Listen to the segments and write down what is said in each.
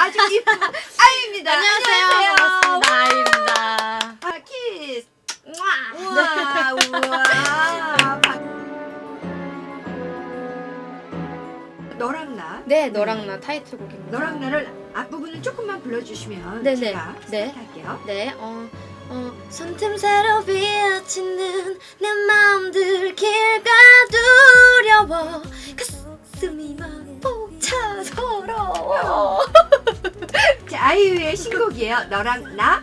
아주 이쁜 아이입니다. 안녕하세요. 반갑습니다. 아이입니다. 아, 키스. 우와, 우와. 너랑 나. 네, 너랑 나 타이틀곡입니다. 너랑 나를 앞부분을 조금만 불러주시면 네네. 제가 네. 시작할게요. 네, 어, 어, 손틈새로 비어치는 내 마음들 길가두려 자, 아이유의 신곡이에요. 너랑 나.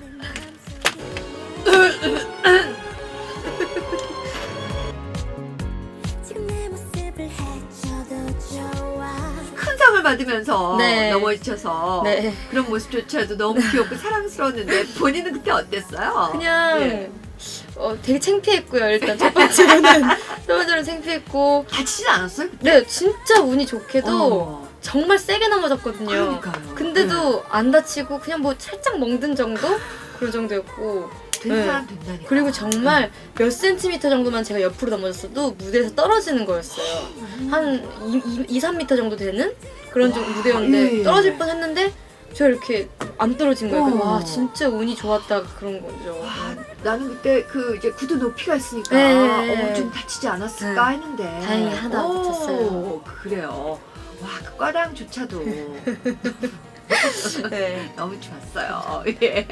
큰 상을 받으면서 네. 넘어지셔서 네, 그런 모습조차도 너무 귀엽고 사랑스러웠는데 본인은 그때 어땠어요? 그냥 네. 어, 되게 창피했고요 일단 첫 번째로는 첫 번째로는 창피했고 다치진 않았어요? 네, 진짜 운이 좋게도 어, 정말 세게 넘어졌거든요 그러니까요. 근데도 안 다치고 그냥 뭐 살짝 멍든 정도? 그런 정도였고 네. 된 네. 사람 된다니까. 그리고 정말 몇 센티미터 정도만 제가 옆으로 넘어졌어도 무대에서 떨어지는 거였어요. 한 2, 2, 3미터 정도 되는 그런 정 와, 무대였는데 예. 떨어질 뻔 했는데 저 이렇게 안 떨어진 거예요. 어. 와 진짜 운이 좋았다 그런 거죠. 와, 나는 그때 그 이제 구두 높이가 있으니까 네. 어, 좀 다치지 않았을까 네. 했는데 다행히 하나 오, 다쳤어요. 그래요. 와, 그 과당조차도 네. 너무 좋았어요. 예.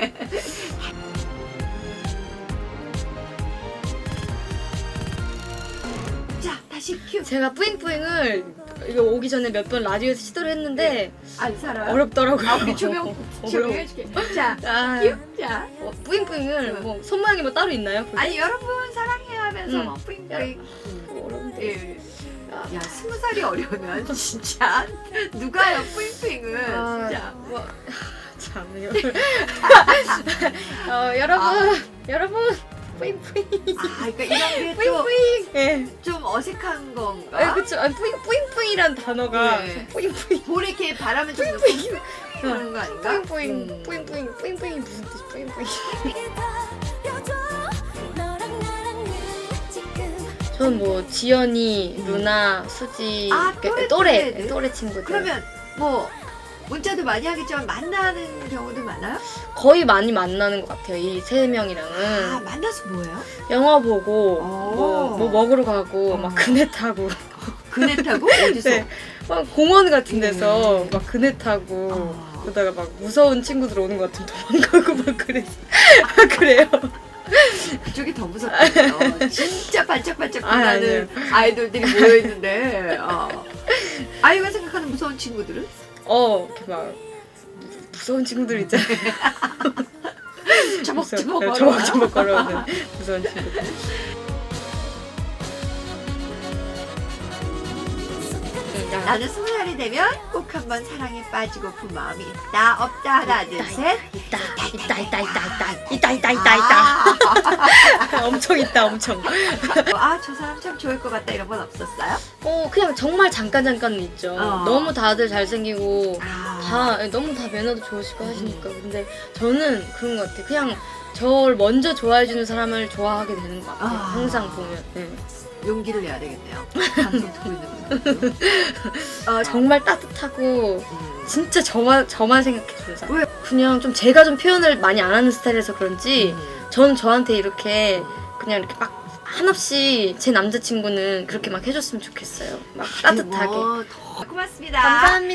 자, 다시 큐. 제가 뿌잉뿌잉을 이거 오기 전에 몇 번 라디오에서 시도를 했는데 안 살아요? 어렵더라고요. 아, 우리 조명, 어려워. 조명해줄게. 자, 아, 큐. 자. 어, 뿌잉뿌잉을 뭐 손 모양이 뭐 따로 있나요? 아니, 여러분 사랑해요 하면서 음. 뭐 뿌잉뿌잉. 어려운데. 예. 야, 스무 살이 어려우면 진짜 누가요, 뿌잉뿌잉은. 아, 진짜. 뭐, 참 어, 여러분 아. 여러분 뿌잉뿌잉 아, 그러니까 이런 게 또 뿌잉뿌잉 예. 좀 어색한 아, 건가? 그쵸. 아, 뿌잉, 뿌잉뿌잉이란 단어가 네. 뿌잉뿌잉 볼에 이렇게 바람을 좀 넣고 그런 거 아닌가? 뿌잉뿌잉 음. 뿌잉뿌잉 뿌잉뿌잉 무슨 뜻이 뿌잉뿌잉 저는 뭐 지연이, 루나, 수지 아, 이렇게 또래? 또래 친구들 그러면 뭐 문자도 많이 하겠지만 만나는 경우도 많아요? 거의 많이 만나는 것 같아요 이세 아, 명이랑은 만나서 뭐예요? 영화 보고 오. 뭐, 뭐 먹으러 가고 어. 막 그네 타고 그네 타고 어디서? 네. 막 공원 같은 데서 음. 막 그네 타고 어. 그러다가 막 무서운 친구들 오는 것 같으면 도망가고 막 그래 그래요. 그쪽이 더 무섭거든요. 진짜 반짝반짝 아, 빛나는 아이돌들이 모여있는데 어. 아이가 생각하는 무서운 친구들은? 어 이렇게 막 무- 무서운 친구들 있잖아요. 저벅저벅 무서운- 걸어와요? 저벅저벅 걸어오는 무서운 친구들. 나는 스무 살이 되면 꼭 한번 사랑에 빠지고픈 마음이 있다 없다 하나 둘 셋 있다 있다 있다 있다 있다 있다 있다 있다 있다 엄청 있다 엄청. 아저 사람 참 좋을 것 같다 이런 건 없었어요? 어 그냥 정말 잠깐 잠깐은 있죠. 어. 너무 다들 잘생기고 아, 다 예, 너무 다 매너도 좋으시고 하시니까 근데 저는 그런 것 같아요 그냥 저를 먼저 좋아해주는 사람을 좋아하게 되는 것 같아요 아. 항상 보면 네. 용기를 내야 되겠네요. 방송 듣고 있는 분들. 어, 정말 따뜻하고 음. 진짜 저만 저만 생각해주는 사람 왜? 그냥 좀 제가 좀 표현을 많이 안 하는 스타일이라서 그런지 음. 저는 저한테 이렇게 그냥 이렇게 막 한없이 제 남자친구는 그렇게 막 해줬으면 좋겠어요 막 따뜻하게 뭐, 더 고맙습니다. 감사합니다